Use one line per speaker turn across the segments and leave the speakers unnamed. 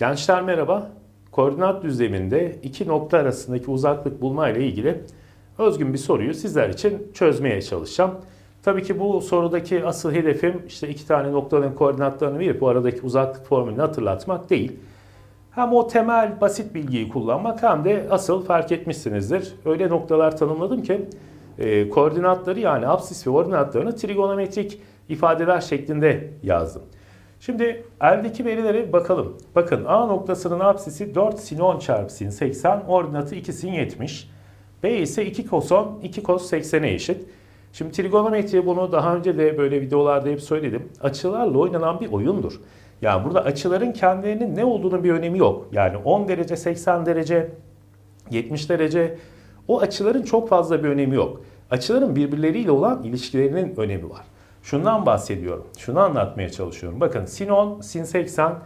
Gençler merhaba. Koordinat düzleminde iki nokta arasındaki uzaklık bulma ile ilgili özgün bir soruyu sizler için çözmeye çalışacağım. Tabii ki bu sorudaki asıl hedefim işte iki tane noktanın koordinatlarını verip bu aradaki uzaklık formülünü hatırlatmak değil. Hem o temel basit bilgiyi kullanmak hem de asıl fark etmişsinizdir. Öyle noktalar tanımladım ki e, koordinatları yani absis ve ordinatlarını trigonometrik ifadeler şeklinde yazdım. Şimdi eldeki verilere bakalım. Bakın A noktasının absisi 4 sin 10 çarpı sin 80, ordinatı 2 sin 70. B ise 2 kos 10, 2 kos 80'e eşit. Şimdi trigonometri bunu daha önce de böyle videolarda hep söyledim. Açılarla oynanan bir oyundur. Yani burada açıların kendilerinin ne olduğunu bir önemi yok. Yani 10 derece, 80 derece, 70 derece o açıların çok fazla bir önemi yok. Açıların birbirleriyle olan ilişkilerinin önemi var. Şundan bahsediyorum. Şunu anlatmaya çalışıyorum. Bakın sin 10, sin 80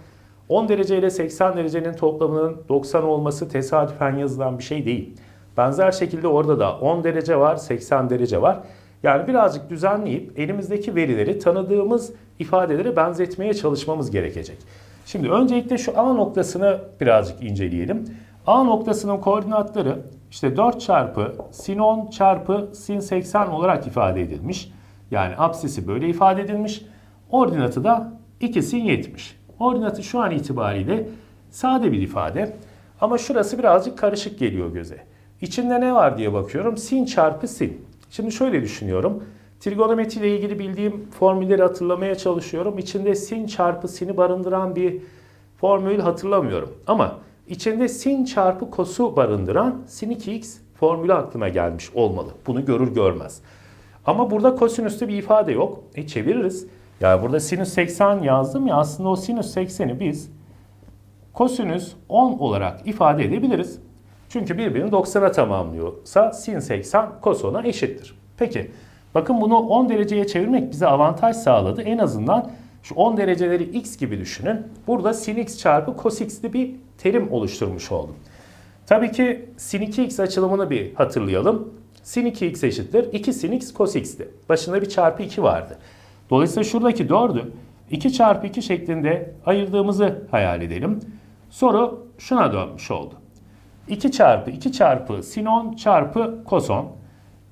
10 derece ile 80 derecenin toplamının 90 olması tesadüfen yazılan bir şey değil. Benzer şekilde orada da 10 derece var, 80 derece var. Yani birazcık düzenleyip elimizdeki verileri tanıdığımız ifadelere benzetmeye çalışmamız gerekecek. Şimdi öncelikle şu A noktasını birazcık inceleyelim. A noktasının koordinatları işte 4 çarpı sin 10 çarpı sin 80 olarak ifade edilmiş. Yani apsisi böyle ifade edilmiş. Ordinatı da 2 sin 70. Ordinatı şu an itibariyle sade bir ifade. Ama şurası birazcık karışık geliyor göze. İçinde ne var diye bakıyorum. Sin çarpı sin. Şimdi şöyle düşünüyorum. Trigonometri ile ilgili bildiğim formülleri hatırlamaya çalışıyorum. İçinde sin çarpı sini barındıran bir formül hatırlamıyorum. Ama içinde sin çarpı kosu barındıran sin 2x formülü aklıma gelmiş olmalı. Bunu görür görmez. Ama burada kosinüste bir ifade yok. E çeviririz. Yani burada sinüs 80 yazdım ya aslında o sinüs 80'i biz kosinüs 10 olarak ifade edebiliriz. Çünkü birbirini 90'a tamamlıyorsa sin 80 cos 10'a eşittir. Peki bakın bunu 10 dereceye çevirmek bize avantaj sağladı. En azından şu 10 dereceleri x gibi düşünün. Burada sin x çarpı cos x'li bir terim oluşturmuş oldum. Tabii ki sin 2x açılımını bir hatırlayalım. Sin 2x eşittir. 2 sin x cos x'ti. Başında bir çarpı 2 vardı. Dolayısıyla şuradaki 4'ü 2 çarpı 2 şeklinde ayırdığımızı hayal edelim. Soru şuna dönmüş oldu. 2 çarpı 2 çarpı sin 10 çarpı cos 10.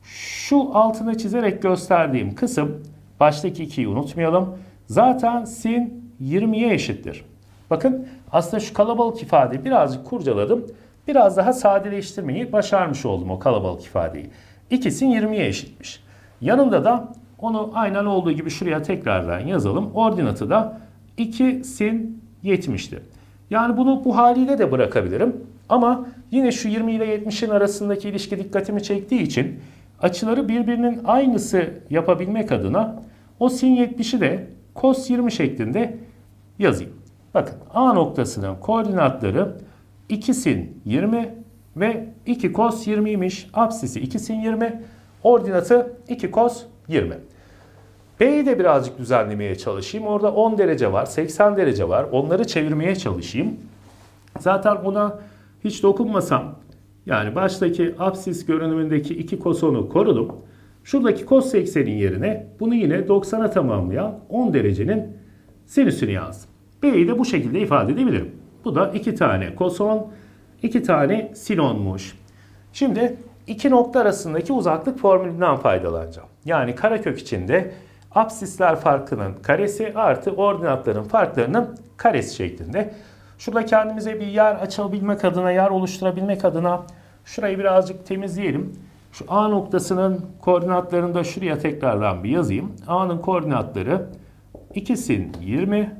Şu altına çizerek gösterdiğim kısım baştaki 2'yi unutmayalım. Zaten sin 20'ye eşittir. Bakın aslında şu kalabalık ifadeyi birazcık kurcaladım. Biraz daha sadeleştirmeyi başarmış oldum o kalabalık ifadeyi. 2 sin 20'ye eşitmiş. Yanında da onu aynen olduğu gibi şuraya tekrardan yazalım. Ordinatı da 2 sin 70'ti. Yani bunu bu haliyle de bırakabilirim. Ama yine şu 20 ile 70'in arasındaki ilişki dikkatimi çektiği için açıları birbirinin aynısı yapabilmek adına o sin 70'i de cos 20 şeklinde yazayım. Bakın A noktasının koordinatları 2 sin 20 ve 2 cos 20'ymiş. Apsisi 2 sin 20, ordinatı 2 cos 20. B'yi de birazcık düzenlemeye çalışayım. Orada 10 derece var, 80 derece var. Onları çevirmeye çalışayım. Zaten ona hiç dokunmasam yani baştaki apsis görünümündeki 2 kosonu korudum. Şuradaki cos 80'in yerine bunu yine 90'a tamamlayan 10 derecenin sinüsünü yazdım. B'yi de bu şekilde ifade edebilirim. Bu da 2 tane koson, 2 tane sinonmuş. Şimdi iki nokta arasındaki uzaklık formülünden faydalanacağım. Yani karekök içinde apsisler farkının karesi artı ordinatların farklarının karesi şeklinde. Şurada kendimize bir yer açabilmek adına, yer oluşturabilmek adına şurayı birazcık temizleyelim. Şu A noktasının koordinatlarını da şuraya tekrardan bir yazayım. A'nın koordinatları 2 sin 20,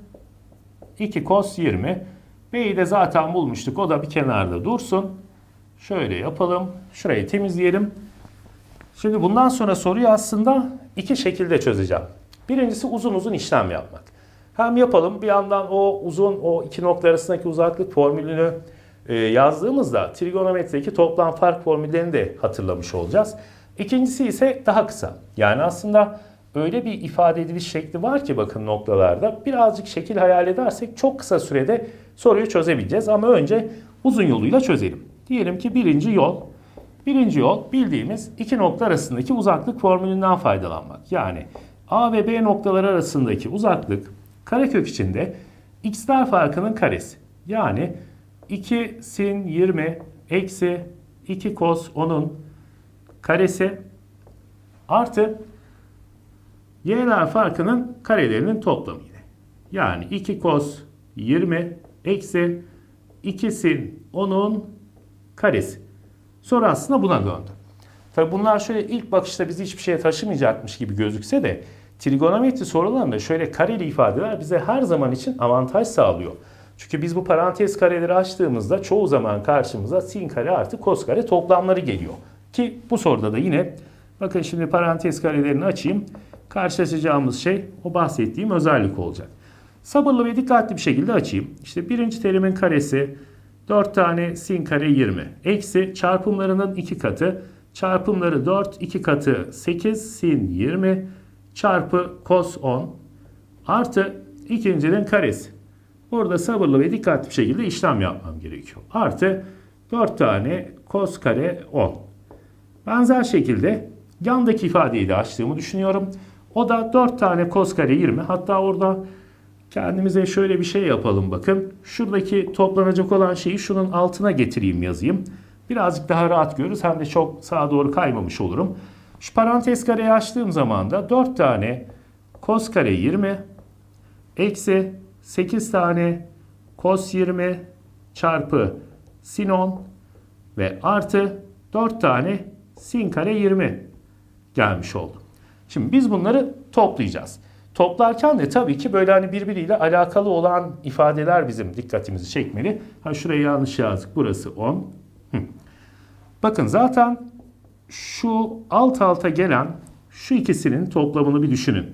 2 cos 20. B'yi de zaten bulmuştuk. O da bir kenarda dursun. Şöyle yapalım. Şurayı temizleyelim. Şimdi bundan sonra soruyu aslında iki şekilde çözeceğim. Birincisi uzun uzun işlem yapmak. Hem yapalım bir yandan o uzun o iki nokta arasındaki uzaklık formülünü e, yazdığımızda trigonometrideki toplam fark formüllerini de hatırlamış olacağız. İkincisi ise daha kısa. Yani aslında öyle bir ifade ediliş şekli var ki bakın noktalarda birazcık şekil hayal edersek çok kısa sürede soruyu çözebileceğiz. Ama önce uzun yoluyla çözelim. Diyelim ki birinci yol Birinci yol bildiğimiz iki nokta arasındaki uzaklık formülünden faydalanmak. Yani A ve B noktaları arasındaki uzaklık karekök içinde x'ler farkının karesi. Yani 2 sin 20 eksi 2 cos 10'un karesi artı y'ler farkının karelerinin toplamı yine. Yani 2 cos 20 eksi 2 sin 10'un karesi. Sonra aslında buna döndü. Tabi bunlar şöyle ilk bakışta bizi hiçbir şeye taşımayacakmış gibi gözükse de trigonometri sorularında şöyle kareli ifadeler bize her zaman için avantaj sağlıyor. Çünkü biz bu parantez kareleri açtığımızda çoğu zaman karşımıza sin kare artı kos kare toplamları geliyor. Ki bu soruda da yine bakın şimdi parantez karelerini açayım. Karşılaşacağımız şey o bahsettiğim özellik olacak. Sabırlı ve dikkatli bir şekilde açayım. İşte birinci terimin karesi 4 tane sin kare 20. Eksi çarpımlarının 2 katı. Çarpımları 4, 2 katı 8 sin 20 çarpı cos 10 artı ikincinin karesi. Burada sabırlı ve dikkatli bir şekilde işlem yapmam gerekiyor. Artı 4 tane cos kare 10. Benzer şekilde yandaki ifadeyi de açtığımı düşünüyorum. O da 4 tane cos kare 20. Hatta orada kendimize şöyle bir şey yapalım bakın. Şuradaki toplanacak olan şeyi şunun altına getireyim yazayım. Birazcık daha rahat görürüz hem de çok sağa doğru kaymamış olurum. Şu parantez kareyi açtığım zaman da 4 tane cos kare 20 eksi 8 tane cos 20 çarpı sin 10 ve artı 4 tane sin kare 20 gelmiş oldu. Şimdi biz bunları toplayacağız. Toplarken de tabii ki böyle hani birbiriyle alakalı olan ifadeler bizim dikkatimizi çekmeli. Ha şuraya yanlış yazdık. Burası 10. Hı. Bakın zaten şu alt alta gelen şu ikisinin toplamını bir düşünün.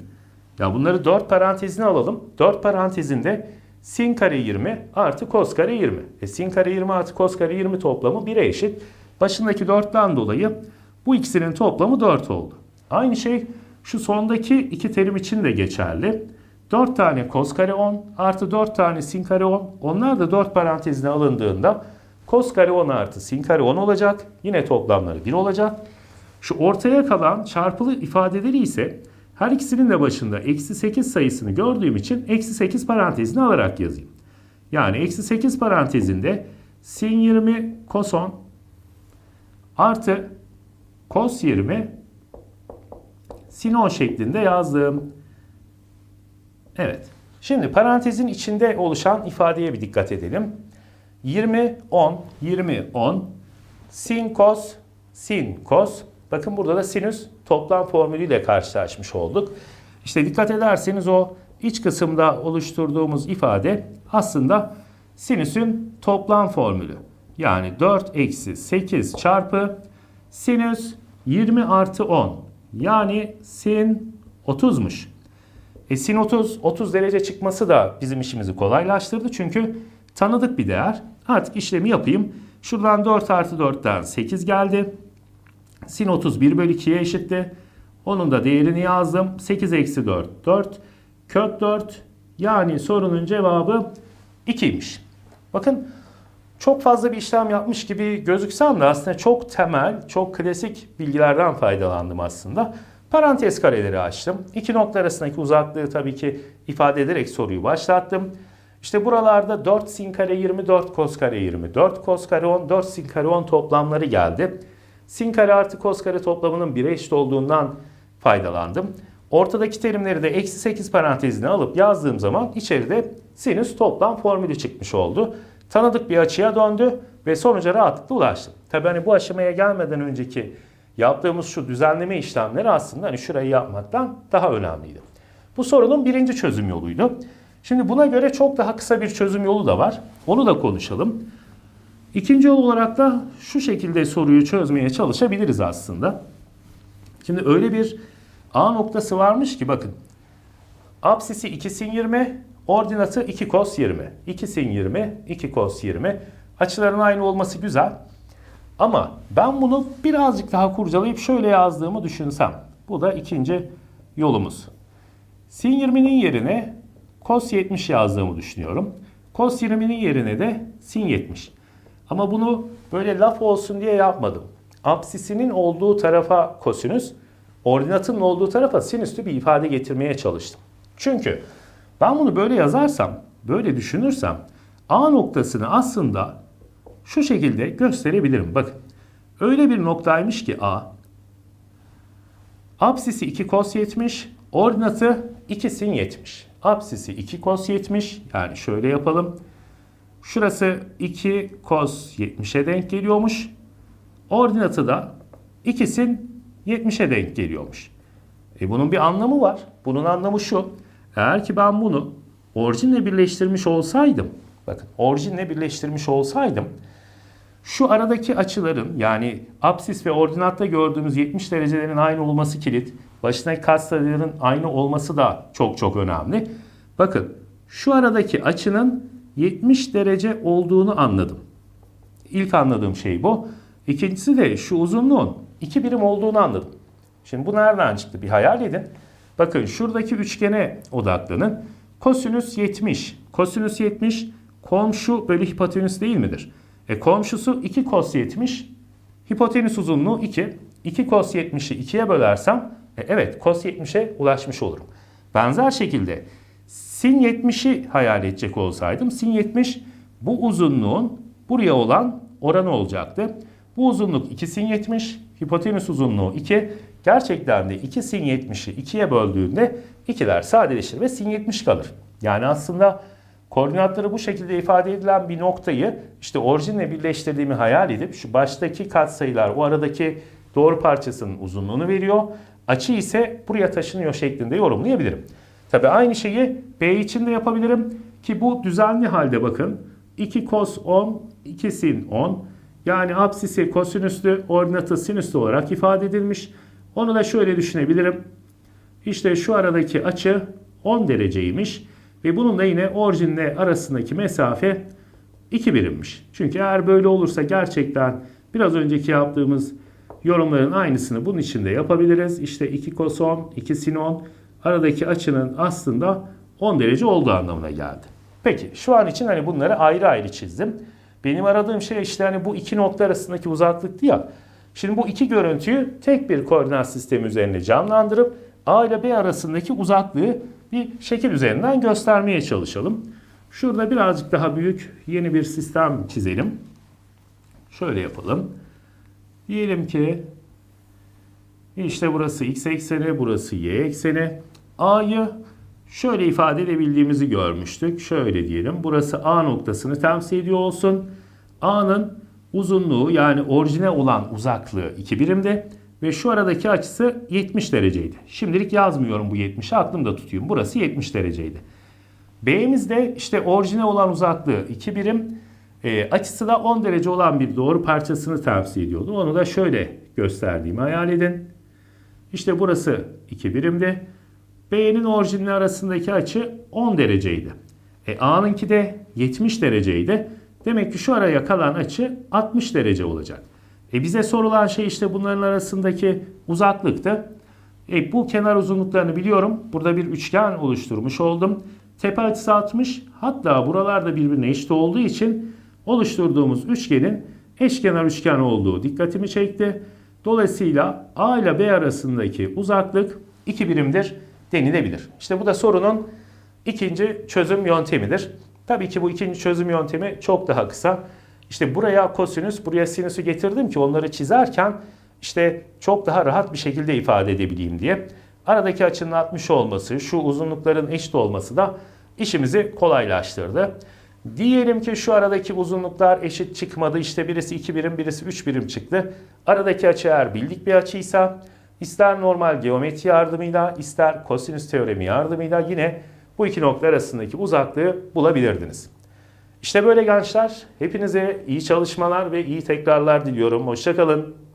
Ya bunları 4 parantezine alalım. 4 parantezinde sin kare 20 artı cos kare 20. E sin kare 20 artı cos kare 20 toplamı 1'e eşit. Başındaki 4'ten dolayı bu ikisinin toplamı 4 oldu. Aynı şey şu sondaki iki terim için de geçerli. 4 tane cos kare 10 artı 4 tane sin kare 10. Onlar da 4 parantezine alındığında cos kare 10 artı sin kare 10 olacak. Yine toplamları 1 olacak. Şu ortaya kalan çarpılı ifadeleri ise her ikisinin de başında eksi 8 sayısını gördüğüm için eksi 8 parantezini alarak yazayım. Yani eksi 8 parantezinde sin 20 cos 10 artı cos 20 sin 10 şeklinde yazdım. Evet. Şimdi parantezin içinde oluşan ifadeye bir dikkat edelim. 20 10 20 10 sin cos sin cos Bakın burada da sinüs toplam formülüyle karşılaşmış olduk. İşte dikkat ederseniz o iç kısımda oluşturduğumuz ifade aslında sinüsün toplam formülü. Yani 4 eksi 8 çarpı sinüs 20 artı 10. Yani sin 30'muş. E sin 30, 30 derece çıkması da bizim işimizi kolaylaştırdı. Çünkü tanıdık bir değer. Artık işlemi yapayım. Şuradan 4 artı 4'ten 8 geldi. Sin 31 bölü 2'ye eşitti. Onun da değerini yazdım. 8 eksi 4 4. Kök 4 yani sorunun cevabı 2'ymiş. Bakın çok fazla bir işlem yapmış gibi gözüksem de aslında çok temel, çok klasik bilgilerden faydalandım aslında. Parantez kareleri açtım. İki nokta arasındaki uzaklığı tabii ki ifade ederek soruyu başlattım. İşte buralarda 4 sin kare 20, 4 kos kare 20, 4 kos kare 10, 4 sin kare 10 toplamları geldi. Sin kare artı kos kare toplamının 1'e eşit olduğundan faydalandım. Ortadaki terimleri de eksi 8 parantezine alıp yazdığım zaman içeride sinüs toplam formülü çıkmış oldu. Tanıdık bir açıya döndü ve sonuca rahatlıkla ulaştım. Tabi hani bu aşamaya gelmeden önceki yaptığımız şu düzenleme işlemleri aslında hani şurayı yapmaktan daha önemliydi. Bu sorunun birinci çözüm yoluydu. Şimdi buna göre çok daha kısa bir çözüm yolu da var. Onu da konuşalım. İkinci yol olarak da şu şekilde soruyu çözmeye çalışabiliriz aslında. Şimdi öyle bir A noktası varmış ki bakın. Apsisi 2 sin 20, ordinatı 2 cos 20. 2 sin 20, 2 cos 20. Açıların aynı olması güzel. Ama ben bunu birazcık daha kurcalayıp şöyle yazdığımı düşünsem. Bu da ikinci yolumuz. Sin 20'nin yerine cos 70 yazdığımı düşünüyorum. Cos 20'nin yerine de sin 70. Ama bunu böyle laf olsun diye yapmadım. Apsisinin olduğu tarafa kosinüs, ordinatının olduğu tarafa sinüslü bir ifade getirmeye çalıştım. Çünkü ben bunu böyle yazarsam, böyle düşünürsem A noktasını aslında şu şekilde gösterebilirim. Bakın. Öyle bir noktaymış ki A. Apsisi 2 cos 70, ordinatı 2 sin 70. Apsisi 2 cos 70. Yani şöyle yapalım. Şurası 2 cos 70'e denk geliyormuş. Ordinatı da 2 sin 70'e denk geliyormuş. E bunun bir anlamı var. Bunun anlamı şu. Eğer ki ben bunu orijinle birleştirmiş olsaydım, bakın orijinle birleştirmiş olsaydım şu aradaki açıların yani apsis ve ordinatta gördüğümüz 70 derecelerin aynı olması kilit. Başındaki katsayıların aynı olması da çok çok önemli. Bakın şu aradaki açının 70 derece olduğunu anladım. İlk anladığım şey bu. İkincisi de şu uzunluğun 2 birim olduğunu anladım. Şimdi bu nereden çıktı? Bir hayal edin. Bakın şuradaki üçgene odaklanın. Kosinüs 70. Kosinüs 70 komşu bölü hipotenüs değil midir? E komşusu 2 kos 70. Hipotenüs uzunluğu 2. 2 kos 70'i 2'ye bölersem e evet kos 70'e ulaşmış olurum. Benzer şekilde sin 70'i hayal edecek olsaydım sin 70 bu uzunluğun buraya olan oranı olacaktı. Bu uzunluk 2 sin 70, hipotenüs uzunluğu 2. Gerçekten de 2 sin 70'i 2'ye böldüğünde 2'ler sadeleşir ve sin 70 kalır. Yani aslında koordinatları bu şekilde ifade edilen bir noktayı işte orijinle birleştirdiğimi hayal edip şu baştaki katsayılar o aradaki doğru parçasının uzunluğunu veriyor. Açı ise buraya taşınıyor şeklinde yorumlayabilirim. Tabi aynı şeyi B için de yapabilirim ki bu düzenli halde bakın 2 cos 10, 2 sin 10 yani apsisi kosinüslü, ordinatı sinüslü olarak ifade edilmiş. Onu da şöyle düşünebilirim. İşte şu aradaki açı 10 dereceymiş. Ve bunun da yine orijinle arasındaki mesafe 2 birimmiş. Çünkü eğer böyle olursa gerçekten biraz önceki yaptığımız yorumların aynısını bunun içinde yapabiliriz. İşte 2 cos 10, 2 sin 10 aradaki açının aslında 10 derece olduğu anlamına geldi. Peki şu an için hani bunları ayrı ayrı çizdim. Benim aradığım şey işte hani bu iki nokta arasındaki uzaklıktı ya. Şimdi bu iki görüntüyü tek bir koordinat sistemi üzerine canlandırıp A ile B arasındaki uzaklığı bir şekil üzerinden göstermeye çalışalım. Şurada birazcık daha büyük yeni bir sistem çizelim. Şöyle yapalım. Diyelim ki işte burası x ekseni, burası y ekseni. A'yı şöyle ifade edebildiğimizi görmüştük. Şöyle diyelim. Burası A noktasını temsil ediyor olsun. A'nın uzunluğu yani orijine olan uzaklığı 2 birimde ve şu aradaki açısı 70 dereceydi. Şimdilik yazmıyorum bu 70'i aklımda tutayım. Burası 70 dereceydi. B'miz de işte orijine olan uzaklığı 2 birim. E, açısı da 10 derece olan bir doğru parçasını temsil ediyordu. Onu da şöyle gösterdiğimi hayal edin. İşte burası 2 birimdi. B'nin orijinli arasındaki açı 10 dereceydi. E, A'nınki de 70 dereceydi. Demek ki şu araya kalan açı 60 derece olacak. E bize sorulan şey işte bunların arasındaki uzaklıktı. E bu kenar uzunluklarını biliyorum. Burada bir üçgen oluşturmuş oldum. Tepe açısı 60. Hatta buralarda birbirine eşit olduğu için oluşturduğumuz üçgenin eşkenar üçgen olduğu dikkatimi çekti. Dolayısıyla A ile B arasındaki uzaklık 2 birimdir denilebilir. İşte bu da sorunun ikinci çözüm yöntemidir. Tabii ki bu ikinci çözüm yöntemi çok daha kısa. İşte buraya kosinüs, buraya sinüsü getirdim ki onları çizerken işte çok daha rahat bir şekilde ifade edebileyim diye. Aradaki açının 60 olması, şu uzunlukların eşit olması da işimizi kolaylaştırdı. Diyelim ki şu aradaki uzunluklar eşit çıkmadı. İşte birisi 2 birim, birisi 3 birim çıktı. Aradaki açı eğer bildik bir açıysa ister normal geometri yardımıyla ister kosinüs teoremi yardımıyla yine bu iki nokta arasındaki uzaklığı bulabilirdiniz. İşte böyle gençler. Hepinize iyi çalışmalar ve iyi tekrarlar diliyorum. Hoşçakalın.